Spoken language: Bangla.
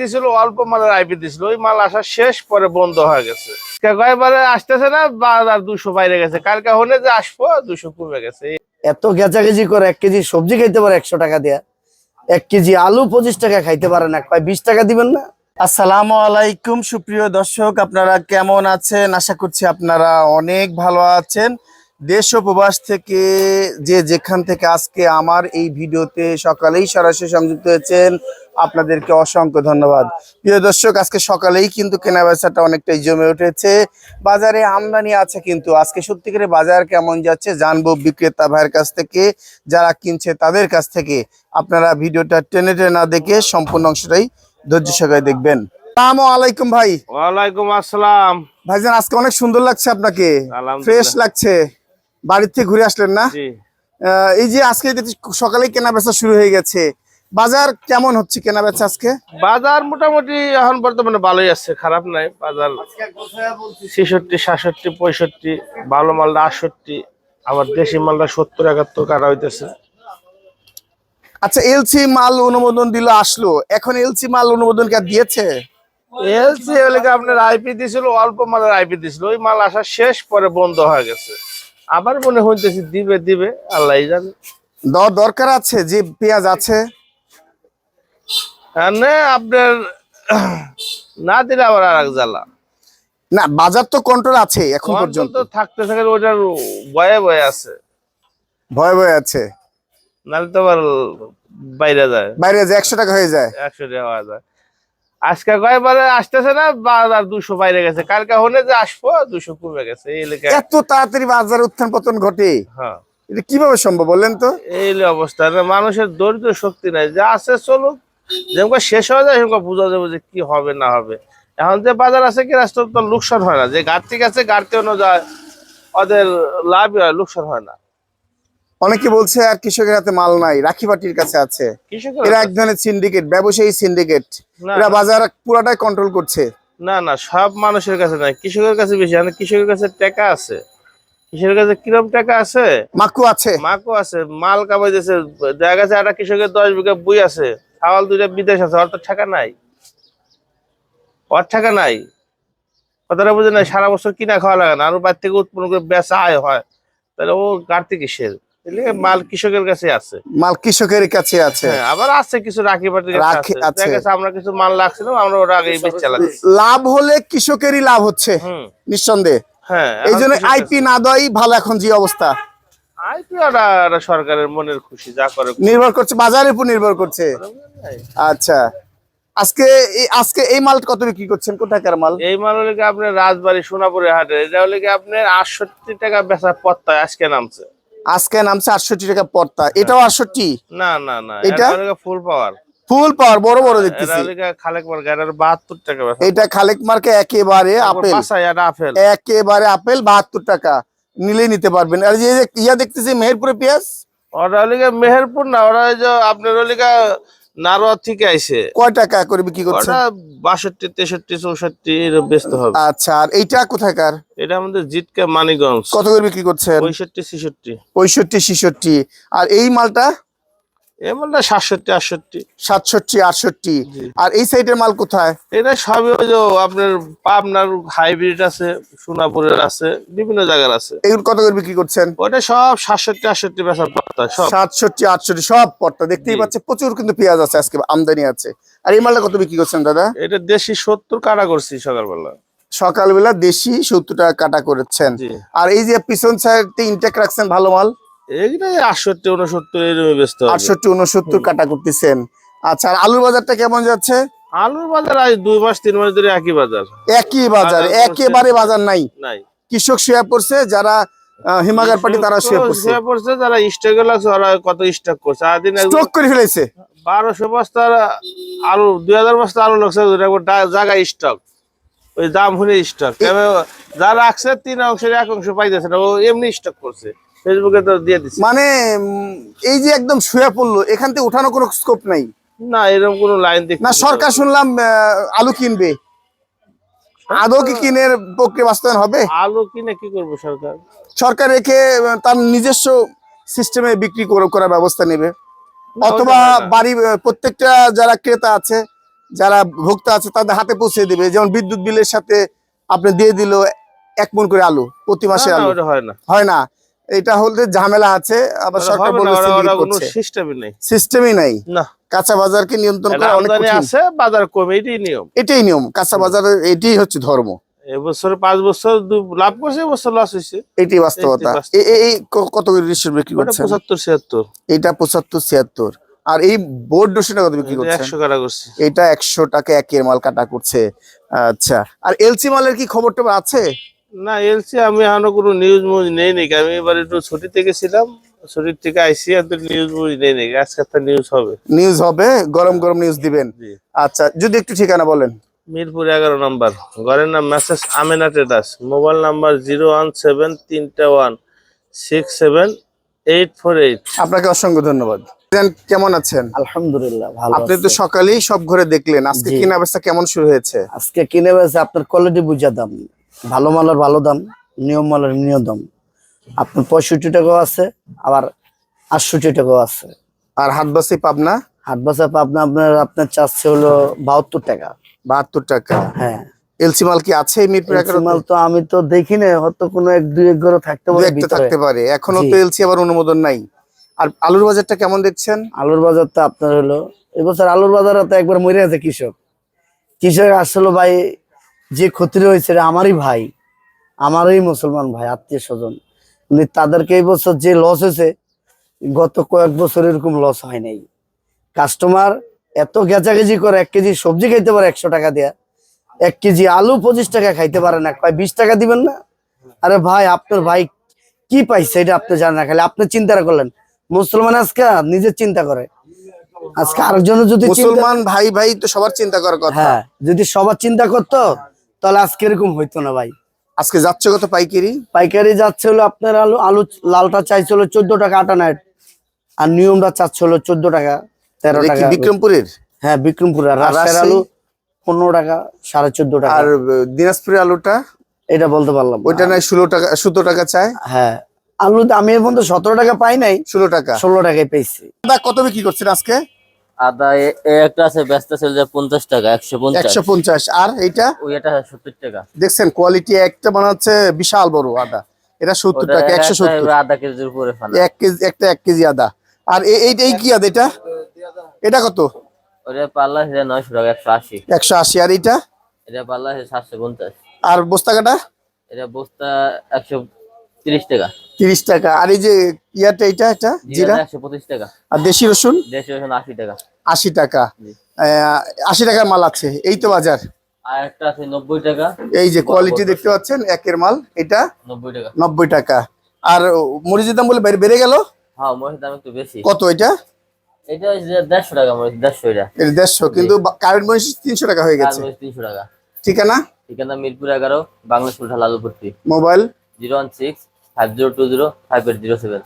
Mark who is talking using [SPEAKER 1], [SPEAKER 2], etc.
[SPEAKER 1] দিছিল অল্প মালের আইপি দিছিল। ওই মাল আসা শেষ পরে বন্ধ হয়ে গেছে। কয়েকবারে আসতেছে না বাজার দুশো বাইরে গেছে। কালকে হলে যে আসব দুশো কমে গেছে।
[SPEAKER 2] এত গেচাগেচি করে এক কেজি সবজি খাইতে পারে একশো টাকা দিয়া। এক কেজি আলু পঁচিশ টাকা খাইতে পারে না। কয় বিশ টাকা দিবেন না? আসসালামু আলাইকুম সুপ্রিয় দর্শক আপনারা কেমন আছেন? আশা করছি আপনারা অনেক ভালো আছেন। দেশ ও প্রবাস থেকে যে যেখান থেকে আজকে আমার এই ভিডিওতে সকালেই সরাসরি সংযুক্ত হয়েছেন আপনাদেরকে অসংখ্য ধন্যবাদ। প্রিয় দর্শক আজকে সকালেই কিন্তু কেনা বেচাটা অনেকটাই জমে উঠেছে। বাজারে আমদানি আছে কিন্তু। আজকে সত্যিকারে বাজার কেমন যাচ্ছে জানব বিক্রেতা ভাইয়ের কাছ থেকে। যারা কিনছে তাদের কাছ থেকে। আপনারা ভিডিওটা টেনে টেনে না দেখে সম্পূর্ণ অংশটাই ধৈর্য সহকারে দেখবেন। আসসালামু আলাইকুম ভাই।
[SPEAKER 1] ওয়ালাইকুম আসসালাম।
[SPEAKER 2] ভাইজান আজকে অনেক সুন্দর লাগছে আপনাকে। ফ্রেশ লাগছে। বাড়ির থেকে ঘুরে আসলেন না? এই যে আজকে সকালেই কেনা বেচা শুরু হয়ে গেছে বাজার কেমন হচ্ছে কেনা বেচা আজকে?
[SPEAKER 1] বাজার মোটামুটি এখন বর্তমানে ভালোই আছে খারাপ নাই। বাজার ছেষট্টি সাতষট্টি পঁয়ষট্টি ভালো মালটা আটষট্টি আবার দেশি মালটা সত্তর একাত্তর কাটা হইতেছে।
[SPEAKER 2] আচ্ছা এলসি মাল অনুমোদন দিল আসলো। এখন এলসি মাল অনুমোদন কে দিয়েছে?
[SPEAKER 1] এলসি হলে আপনার আইপি দিছিল অল্প মালের আইপি দিছিল। ওই মাল আসা শেষ পরে বন্ধ হয়ে গেছে। আবার মনে হইতেছি দিবে দিবে আল্লাহ জানে।
[SPEAKER 2] দর দরকার আছে যে পেঁয়াজ আছে।
[SPEAKER 1] না আপনার না দিলে আবার আর এক জ্বালা।
[SPEAKER 2] না বাজার তো কন্ট্রোল আছে এখন পর্যন্ত।
[SPEAKER 1] থাকতে থাকে ওটার বয়ে বয়ে আছে।
[SPEAKER 2] ভয় ভয় আছে।
[SPEAKER 1] নাহলে তো আবার বাইরে যায়।
[SPEAKER 2] বাইরে যায় একশো টাকা হয়ে যায়।
[SPEAKER 1] একশো টাকা হয়ে যায়। আজকে কয়েকবারে আসতেছে না? বাজার দুশো বাইরে গেছে। কালকে হলে যে আসব দুশো কমে গেছে।
[SPEAKER 2] এত তাড়াতাড়ি বাজার উত্থান পতন ঘটে।
[SPEAKER 1] হ্যাঁ।
[SPEAKER 2] এটা কীভাবে সম্ভব বললেন তো?
[SPEAKER 1] এই অবস্থা। মানুষের দরিদ্র শক্তি নাই। যা আছে চলুক। যেমন শেষ হয়ে যায় সেরকম বোঝা যাবে যে কি হবে না হবে। এখন যে বাজার আছে কি রাষ্ট্র তো লোকসান হয় না। যে ঘাটতি আছে ঘাটতি অনুযায়ী ওদের লাভই হয় লোকসান হয় না।
[SPEAKER 2] অনেকে বলছে আর কৃষকের হাতে মাল নাই রাখি পাটির কাছে আছে। এরা এক ধরনের সিন্ডিকেট ব্যবসায়ী সিন্ডিকেট এরা বাজার পুরাটাই কন্ট্রোল করছে।
[SPEAKER 1] না না সব মানুষের কাছে নাই কৃষকের কাছে বেশি মানে কৃষকের কাছে টাকা আছে। কৃষকের কাছে কিরম টাকা আছে?
[SPEAKER 2] মাকু আছে।
[SPEAKER 1] মাকও আছে মাল কামাই দিয়েছে দেখা গেছে একটা কৃষকের দশ বিঘা বই আছে চাওয়াল দুইটা বিদেশ আছে ওর তো টাকা নাই। ওর টাকা নাই। কথাটা বুঝে নাই সারা বছর কিনা খাওয়া লাগে না আর বাইর থেকে উৎপন্ন করে বেচা আয় হয়। তাহলে ও কাটতে কিসের মাল কৃষকের কাছে আছে।
[SPEAKER 2] মাল কৃষকের কাছে আছে।
[SPEAKER 1] হ্যাঁ আবার আছে কিছু রাখি
[SPEAKER 2] রাখি
[SPEAKER 1] আছে। আমরা কিছু মাল লাগছিলাম আমরা ওটা আগে
[SPEAKER 2] লাভ হলে কৃষকেরই লাভ হচ্ছে নিঃসন্দেহে।
[SPEAKER 1] হ্যাঁ
[SPEAKER 2] এই জন্য আইপি না দেওয়াই ভালো এখন যে অবস্থা।
[SPEAKER 1] সরকারের মনের খুশি যা করে
[SPEAKER 2] নির্ভর করছে বাজারের উপর নির্ভর করছে। আচ্ছা আজকে আজকে এই মাল কত বিক্রি করছেন? কোথাকার মাল?
[SPEAKER 1] এই মাল হলে আপনার রাজবাড়ি সোনাপুরে হাটে। এটা হলে কি আপনার আটষট্টি টাকা বেচা পত্তায় আজকে নামছে।
[SPEAKER 2] আজকে নামছে আটষট্টি টাকা পর্দা। এটাও আটষট্টি?
[SPEAKER 1] না না না
[SPEAKER 2] এটা?
[SPEAKER 1] ফুল পাওয়ার
[SPEAKER 2] ফুল পাওয়ার বড় বড় দেখতেছি।
[SPEAKER 1] খালেক মার্কা? এটা বাহাত্তর টাকা
[SPEAKER 2] এটা খালেক মার্কে একেবারে আপেল।
[SPEAKER 1] আপেল।
[SPEAKER 2] একেবারে আপেল বাহাত্তর টাকা। নিলে নিতে পারবেন। আর ইয়া দেখতেছি মেহেরপুরে পেঁয়াজ?
[SPEAKER 1] ওরা মেহেরপুর না ওরা আপনার নারোয়া থেকে আইছে।
[SPEAKER 2] কয় টাকা করে বিক্রি
[SPEAKER 1] ওটা বেচতে হবে।
[SPEAKER 2] আচ্ছা আর এইটা কোথাকার?
[SPEAKER 1] এটা আমাদের জিটকা মানিগঞ্জ।
[SPEAKER 2] কত করে বিক্রি করছেন?
[SPEAKER 1] পঁয়ষট্টি ছেষট্টি।
[SPEAKER 2] পঁয়ষট্টি ছিষট্টি। আর এই মালটা?
[SPEAKER 1] মালটা সাতষট্টি আটষট্টি।
[SPEAKER 2] সাতষট্টি আটষট্টি। আর এই সাইডের মাল কোথায়?
[SPEAKER 1] এটা সবই ওই যে আপনার পাবনার হাইব্রিড আছে সোনাপুরের আছে বিভিন্ন জায়গার আছে।
[SPEAKER 2] এগুলো কত করে বিক্রি করছেন?
[SPEAKER 1] ওটা সব সাতষট্টি আটষট্টি বেচার পাত্তা সব।
[SPEAKER 2] সাতষট্টি আটষট্টি সব দেখতেই পাচ্ছে প্রচুর কিন্তু পেঁয়াজ আছে আজকে আমদানি আছে। আর এই মালটা কত বিক্রি করছেন দাদা?
[SPEAKER 1] এটা দেশি সত্তর কাটা করছি সকালবেলা।
[SPEAKER 2] সকালবেলা দেশি সত্তর টাকা কাটা করেছেন। আর এই যে পিছন সাইডে ইনটেক রাখছেন ভালো মাল?
[SPEAKER 1] এইটা আটষট্টি উনসত্তর এরকম ব্যস্ত
[SPEAKER 2] আটষট্টি উনসত্তর কাটা করতেছেন। আচ্ছা আর আলুর বাজারটা কেমন যাচ্ছে?
[SPEAKER 1] আলুর বাজার আজ দুই মাস তিন মাস ধরে একই বাজার।
[SPEAKER 2] একই বাজার একেবারে বাজার নাই।
[SPEAKER 1] নাই।
[SPEAKER 2] কৃষক শুয়ে পড়ছে যারা হিমাগার পার্টি তারা শুয়ে পড়ছে।
[SPEAKER 1] শুয়ে পড়ছে যারা আছে ওরা কত স্টক করছে।
[SPEAKER 2] স্টক করে ফেলেছে।
[SPEAKER 1] বারোশো বস্তা আলু দুই হাজার বস্তা আলু লাগছে জায়গা স্টক ওই দাম হলে স্টক যা রাখছে তিন অংশের এক অংশ পাইতেছে না ও এমনি স্টক করছে। ফেসবুকে তো দিয়ে
[SPEAKER 2] মানে এই যে একদম শুয়ে পড়ল এখান থেকে কোনো স্কোপ নাই?
[SPEAKER 1] না এরকম কোনো লাইন দেখতে
[SPEAKER 2] না সরকার শুনলাম আলু কিনবে। আদৌ কি কিনের প্রক্রিয়া বাস্তবায়ন হবে?
[SPEAKER 1] আলু কিনে কি করব সরকার?
[SPEAKER 2] সরকার রেখে তার নিজস্ব সিস্টেমে বিক্রি করার ব্যবস্থা নেবে। অথবা। বাড়ি প্রত্যেকটা যারা ক্রেতা আছে যারা ভোক্তা আছে তাদের হাতে পৌঁছে দিবে। যেমন বিদ্যুৎ বিলের সাথে আপনি দিয়ে দিল এক মন করে আলু প্রতি মাসে আলু।
[SPEAKER 1] হয় না।
[SPEAKER 2] হয় না। এটা হলে ঝামেলা আছে আবার সরকার বলেছে
[SPEAKER 1] কোনো
[SPEAKER 2] করছে।
[SPEAKER 1] সিস্টেমই নেই।
[SPEAKER 2] সিস্টেমই নাই।
[SPEAKER 1] না।
[SPEAKER 2] কাঁচা বাজারকে নিয়ন্ত্রণ করা অনেক কঠিন?
[SPEAKER 1] আছে বাজার কমে এটাই নিয়ম।
[SPEAKER 2] এটাই নিয়ম কাঁচা বাজারের এটাই হচ্ছে ধর্ম।
[SPEAKER 1] এবছরে পাঁচ বছর লাভ করছে এবছর লস হয়েছে।
[SPEAKER 2] এটাই বাস্তবতা। এই কত করে বিক্রি
[SPEAKER 1] ওটা
[SPEAKER 2] করছেন?
[SPEAKER 1] পঁচাত্তর ছিয়াত্তর।
[SPEAKER 2] এটা পঁচাত্তর ছিয়াত্তর। আর এই বোর্ড রসুনটা কত বিক্রি করছেন?
[SPEAKER 1] একশো কাটা করছে।
[SPEAKER 2] এটা একশো টাকা একের মাল কাটা করছে। আচ্ছা। আর এলসি মালের কি খবর টবর আছে?
[SPEAKER 1] না এলসি আমি এখনও কোনো নিউজ মুজ নেই নাকি? আমি এবার একটু ছুটি থেকে ছিলাম ছুটির থেকে আইসি আর নিউজ মুজ নেই নাকি? আজকে একটা নিউজ হবে।
[SPEAKER 2] নিউজ হবে গরম গরম নিউজ দিবেন। আচ্ছা যদি একটু ঠিকানা বলেন।
[SPEAKER 1] মিরপুর এগারো নাম্বার ঘরের নাম message Amena traders mobile number zero one seven তিনটা one six seven eight four eight.
[SPEAKER 2] আপনাকে অসংখ্য ধন্যবাদ। কেমন আছেন?
[SPEAKER 3] আলহামদুলিল্লাহ ভালো
[SPEAKER 2] আপনি তো সকালেই সব ঘরে দেখলেন। আজকে। কিনা বেচা কেমন শুরু হয়েছে?
[SPEAKER 3] আজকে কিনে বেছে আপনার কোয়ালিটি বুঝা দাম। ভালো মালের ভালো দাম নিয়ম মালের নিয়ম দাম। আপনার পঁয়ষট্টি টাকাও আছে আবার আটষট্টি টাকাও আছে।
[SPEAKER 2] আর হাট বাসি পাবনা?
[SPEAKER 3] হাট বাসা আপনার আপনার চাচ্ছে হলো বাহাত্তর টাকা।
[SPEAKER 2] বাহাত্তর টাকা।
[SPEAKER 3] হ্যাঁ।
[SPEAKER 2] এলসি মাল কি আছে মিরপুর
[SPEAKER 3] মাল তো আমি তো দেখি না হয়তো কোনো এক দুই এক ঘরে থাকতে পারে
[SPEAKER 2] থাকতে পারে।
[SPEAKER 3] এখনও
[SPEAKER 2] তো এলসি আবার অনুমোদন নাই। আর আলুর বাজারটা কেমন দেখছেন?
[SPEAKER 3] আলুর বাজার তো আপনার হলো এবছর আলুর বাজার তো একবার মরে আছে কৃষক। কৃষক আসলে ভাই যে ক্ষতি হয়েছে আমারই ভাই আমারই মুসলমান ভাই আত্মীয় স্বজন। কিন্তু তাদেরকে এই বছর যে লস হয়েছে গত কয়েক বছর এরকম লস হয় নাই। কাস্টমার এত গেচাগেচি করে এক কেজি সবজি খাইতে পারে একশো টাকা দেয়া। এক কেজি আলু পঁচিশ টাকা খাইতে পারে না। কয় বিশ টাকা দিবেন না? আরে ভাই আপনার ভাই কি পাইছে এটা আপনি জানেন না। খালি আপনি চিন্তা করলেন। মুসলমান আজকে নিজের চিন্তা করে। আজকে আরেকজনের যদি
[SPEAKER 2] মুসলমান ভাই ভাই তো সবার চিন্তা করার কথা।
[SPEAKER 3] হ্যাঁ যদি সবার চিন্তা করতো তাহলে আজকে এরকম হইতো না ভাই।
[SPEAKER 2] আজকে যাচ্ছে কত পাইকারি?
[SPEAKER 3] পাইকারি যাচ্ছে হলো আপনার আলু আলু লালটা চাইছে হলো চোদ্দ টাকা আটা নেট আর নিয়মটা চাচ্ছে হলো চোদ্দ টাকা তেরো টাকা
[SPEAKER 2] বিক্রমপুরের?
[SPEAKER 3] হ্যাঁ বিক্রমপুর আর রাজশাহীর আলু পনেরো টাকা সাড়ে চোদ্দ টাকা।
[SPEAKER 2] আর দিনাজপুরের আলুটা?
[SPEAKER 3] এটা বলতে পারলাম
[SPEAKER 2] ওইটা নাই ষোলো টাকা সতেরো টাকা চায়
[SPEAKER 3] হ্যাঁ আলু তো আমি এখন তো সতেরো টাকা পাই নাই
[SPEAKER 2] ষোলো টাকা।
[SPEAKER 3] ষোলো টাকায় পেয়েছি।
[SPEAKER 2] কত বিক্রি করছেন আজকে?
[SPEAKER 4] আদা একটা আছে ব্যস্ত ছিল যে পঞ্চাশ টাকা একশো পঞ্চাশ।
[SPEAKER 2] একশো পঞ্চাশ। আর এইটা?
[SPEAKER 4] ওই এটা সত্তর টাকা।
[SPEAKER 2] দেখছেন কোয়ালিটি একটা বানাচ্ছে বিশাল বড় আদা। এটা সত্তর
[SPEAKER 4] ওটা
[SPEAKER 2] টাকা একশো
[SPEAKER 4] একটা
[SPEAKER 2] সত্তর।
[SPEAKER 4] আধা কেজির উপরে ফানা
[SPEAKER 2] এক কেজি একটা এক কেজি আদা। আর এই এই কি আদা এটা? এটা কত?
[SPEAKER 4] ওটা পাল্লা আছে নয়শো টাকা একশো আশি।
[SPEAKER 2] একশো আশি। আর এইটা?
[SPEAKER 4] এটা পাল্লা আছে সাতশো পঞ্চাশ।
[SPEAKER 2] আর বস্তা কাটা
[SPEAKER 4] এটা বস্তা একশো তিরিশ টাকা।
[SPEAKER 2] তিরিশ টাকা। আর এই যে ইয়াটা এটা এটা? জিরা?
[SPEAKER 4] পঁচিশ টাকা।
[SPEAKER 2] আর দেশি রসুন?
[SPEAKER 4] দেশি রসুন আশি টাকা।
[SPEAKER 2] আশি টাকা। আশি টাকার মাল আছে। এই তো বাজার।
[SPEAKER 4] আর একটা আছে নব্বই টাকা।
[SPEAKER 2] এই যে কোয়ালিটি দেখতে পাচ্ছেন একের মাল। এটা
[SPEAKER 4] নব্বই টাকা।
[SPEAKER 2] নব্বই টাকা। আর মরিচের দাম বলে বেড়ে- গেল?
[SPEAKER 4] হ্যাঁ মরিচের দাম একটু বেশি।
[SPEAKER 2] কত এটা?
[SPEAKER 4] এটা দেড়শো টাকা মরিচ দেড়শো এটা।
[SPEAKER 2] এটা দেড়শো কিন্তু কারেন্ট মরিচ তিনশো টাকা হয়ে গেছে।
[SPEAKER 4] তিনশো টাকা।
[SPEAKER 2] ঠিকানা?
[SPEAKER 4] ঠিকানা মিরপুর এগারো বাংলা সুলঠা লালপুরতি
[SPEAKER 2] mobile?
[SPEAKER 4] Zero one six five zero two zero five eight zero seven